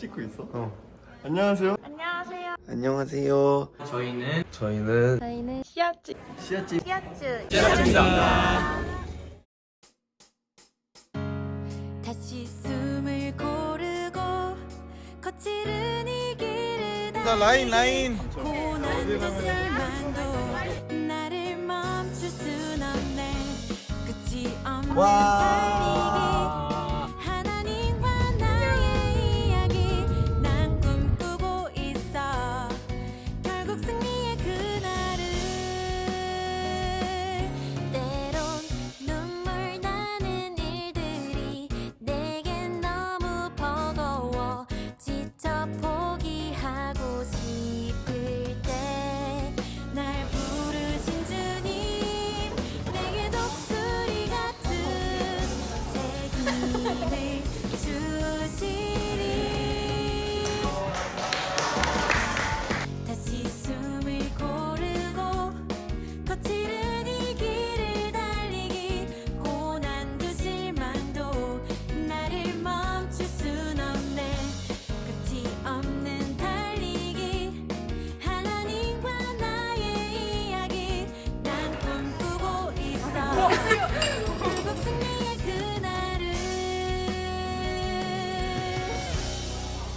찍고 있어? 어. 안녕하세요. 안녕하세요. 안녕하세요. 저희는 저희는 저희는 시아츠. 씨앗집. 시아츠. 다시 숨을 고르고 거칠은 이 길을 자 라인 라인. 고난 것을만도 나를 멈출 순 없네 끝이 없는 달리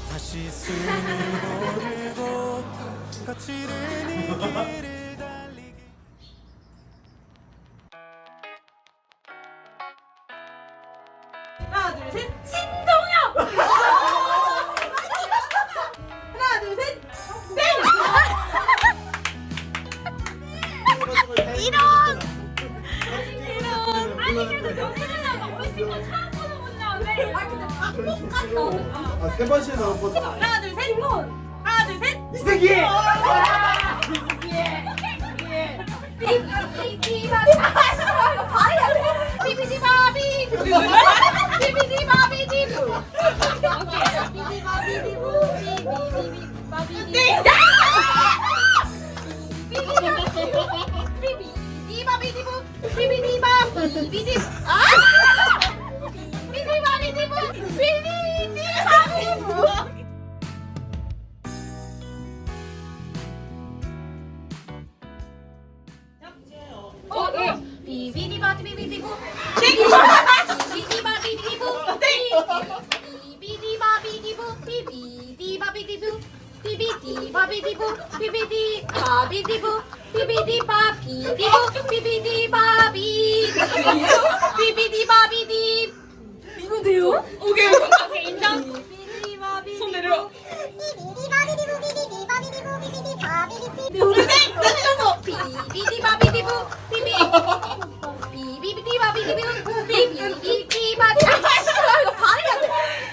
다시 숨을 고르고 거칠은 이 길을 하나 둘 셋 하나 둘 셋. 이승기! 비비디바비 비비디바비디부 비비디바비디부 비비디바비디부 비비디바비디부 비비디바비디부 아! 비비디바비디부 바비디부 비비디 바비디부 비비디 바비디부 비비디 바비디부 비비디 바비디. 이거 돼요? 오케이. 오케이 인정. 손 내려 노래생 다시 비비디 바비디부 비비 비비디 바비디부 비비디 바비 이거 발음이. 안돼 비비디바비디부 비비디바비디부 비비디바비디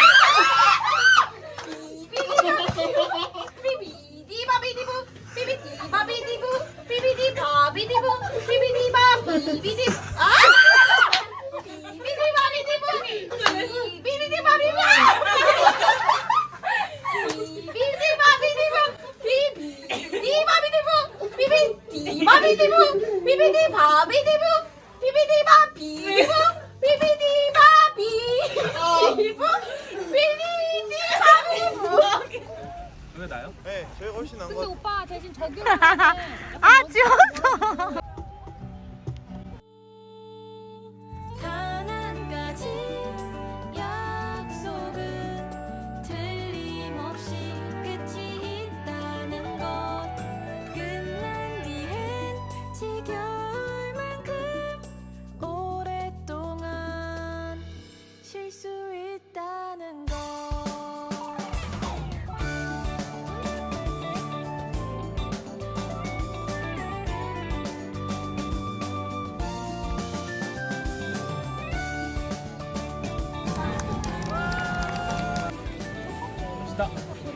그 비비디 아! 비비디 바비디 부비 비비디 바비디 비비디 바비디 부 비비디 바비디 부 비비디 바비디 부 비비디 바비디 부 비비디 바비 부 비비디 바비 부 비비디 바비 부 그게 나요? 네, 저희가 훨씬 나은 것 같아요. 오빠 대신 저기로 아 지웠어 자.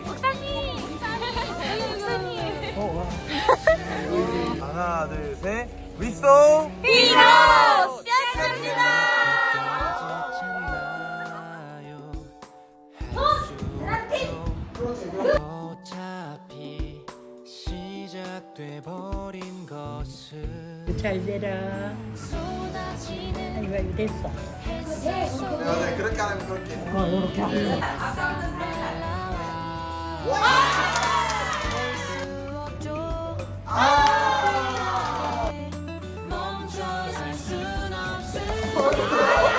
박사님! 박사님! 어, 와. 하나, 둘, 셋. 리소! 히로! 시작합니다! 어차피 시작돼버린 것은 잘 되라 이거 이랬어 네, 네, 그렇게 하면 그렇게 어, 이렇게 하면 네. 수 없죠 멈춰 살순 없을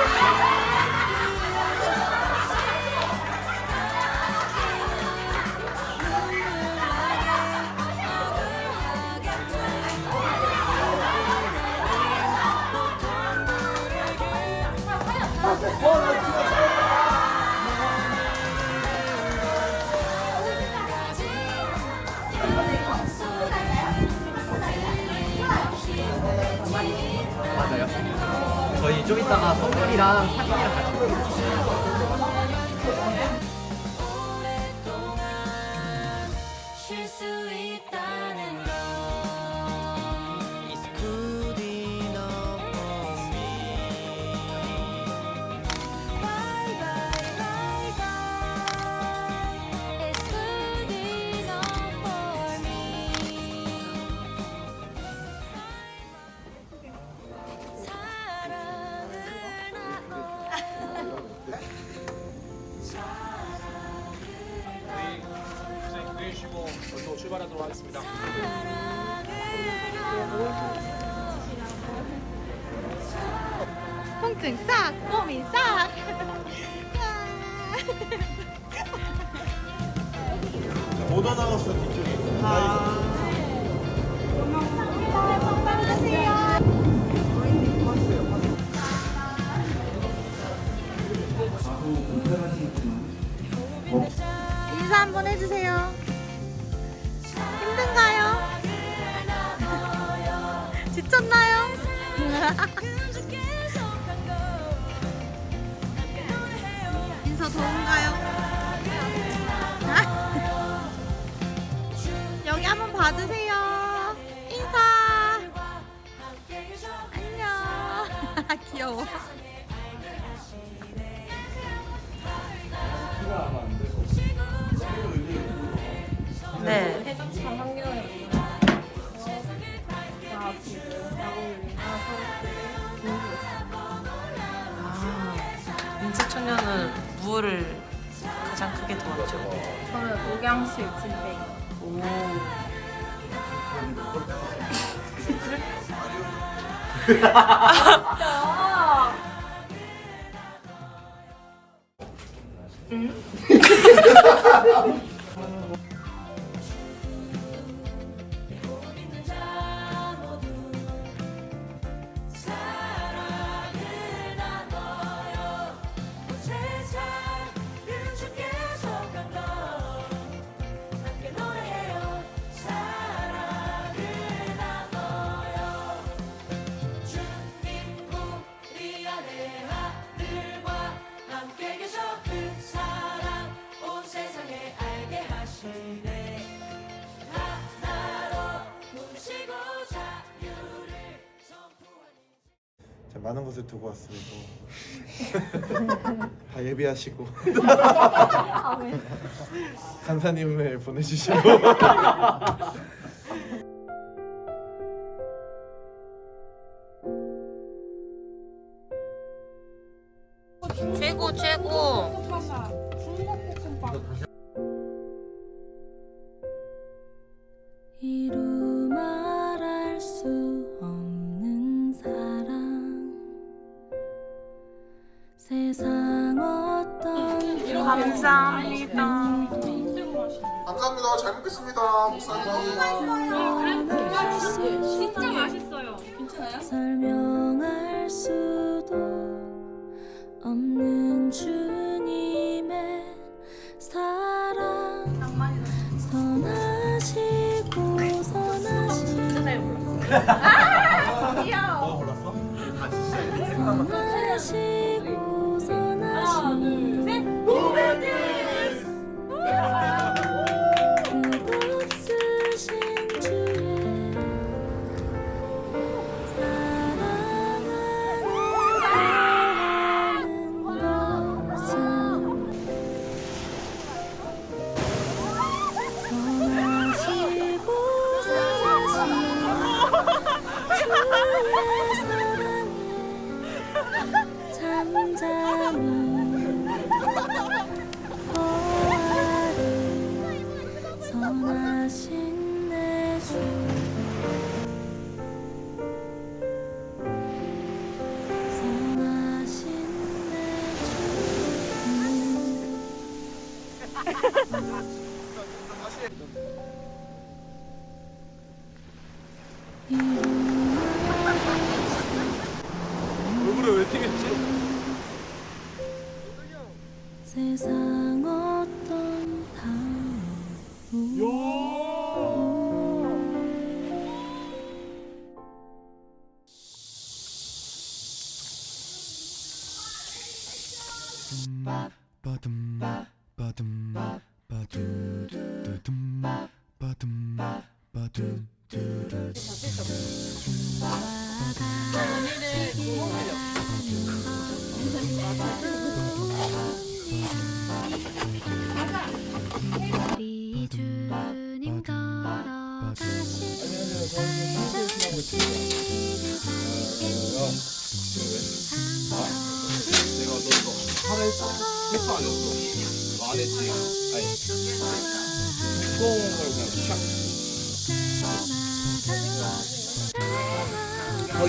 아, 인사청년은 무엇을 가장 크게 도왔죠? 저는 목양실 진행. 오. 사랑을 많은 것을 두고 왔습니다. 다 예비하시고. 간사님을 보내주시고. 잘 먹겠습니다. 목사님. 진짜 맛있어요. 설명할 수도 없는 주님의 사랑 선하시고 선하시고 선하시고 다시 음.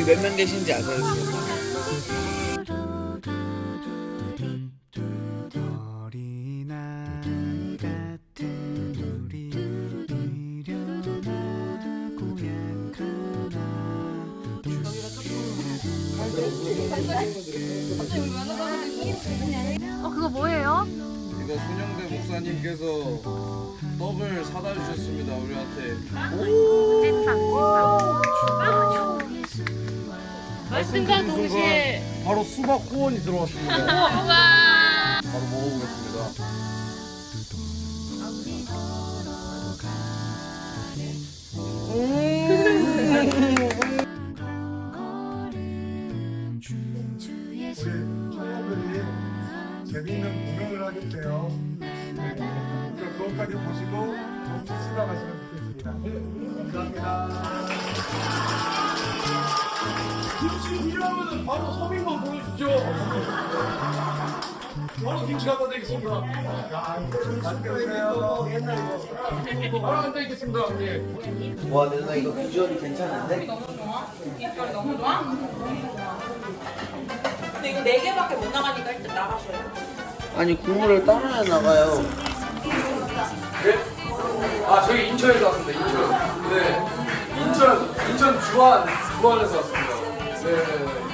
몇 명 계신지 아세요? 어 그거 뭐예요? 이거 손영대 목사님께서 떡을 사다 주셨습니다 우리한테 말씀과 동시에 바로 수박 후원이 들어왔습니다 바로 먹어보겠습니다 주의 친구들이 재미있는 공연을 하겠대요. 네. 그러니까 그것까지 보시고 시작하시면 좋겠습니다. 감사합니다. 김치 필요하면 바로 서민만 보내주십시오. 바로 김치 갖다 드리겠습니다. 바로 앉아 있겠습니다. 예. 와, 내가 이거 비주얼이 괜찮은데? 근데 이거 네 개밖에 못 나가니까 일단 나가셔요. 아니, 국물을 따라야 나가요. 아 저희 인천에서 왔습니다. 인천. 네. 인천 인천 주안 주안에서 왔습니다. 네.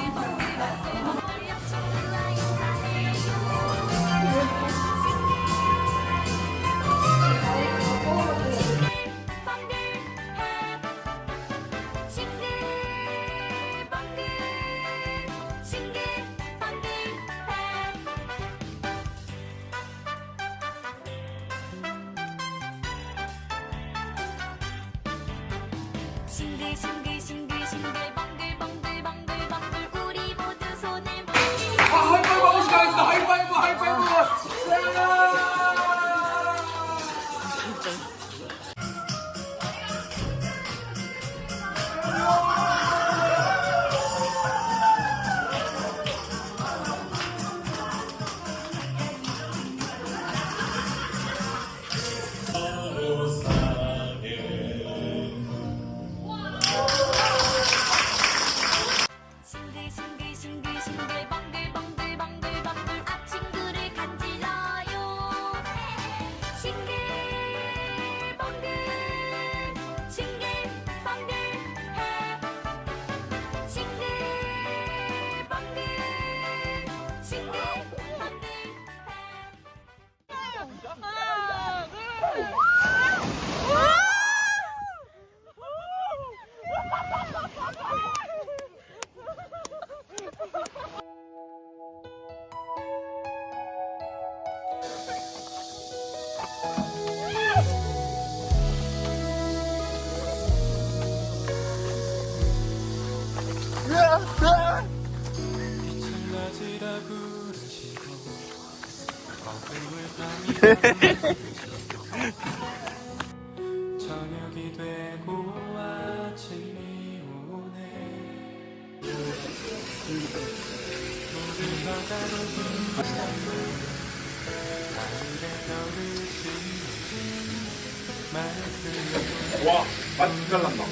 와, 맛잘 난다.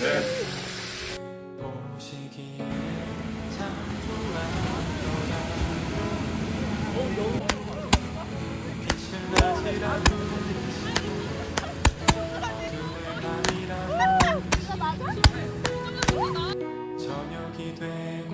네. 보시기에 저녁이 되고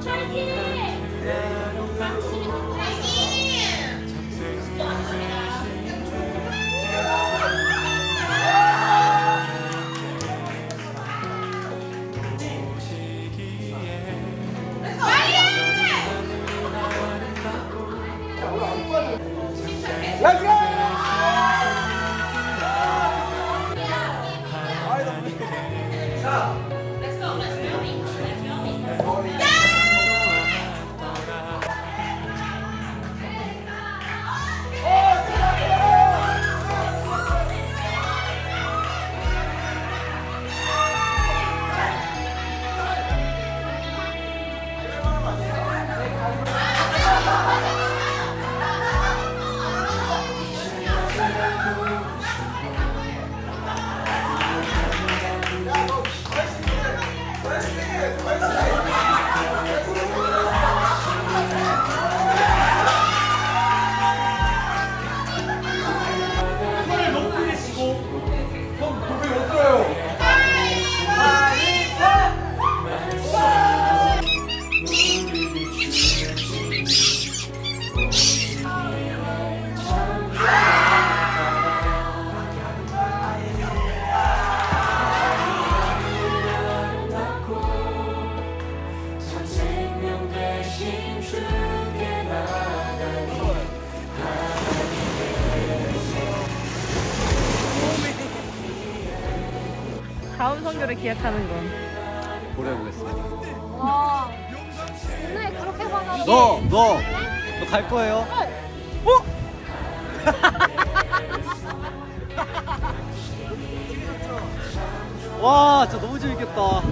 생명 성교를 기약하는 건. 오래 보겠습니다. 와. 오늘 그렇게 화나. 너, 너, 너 갈 거예요? 어? 와, 진짜 너무 재밌겠다.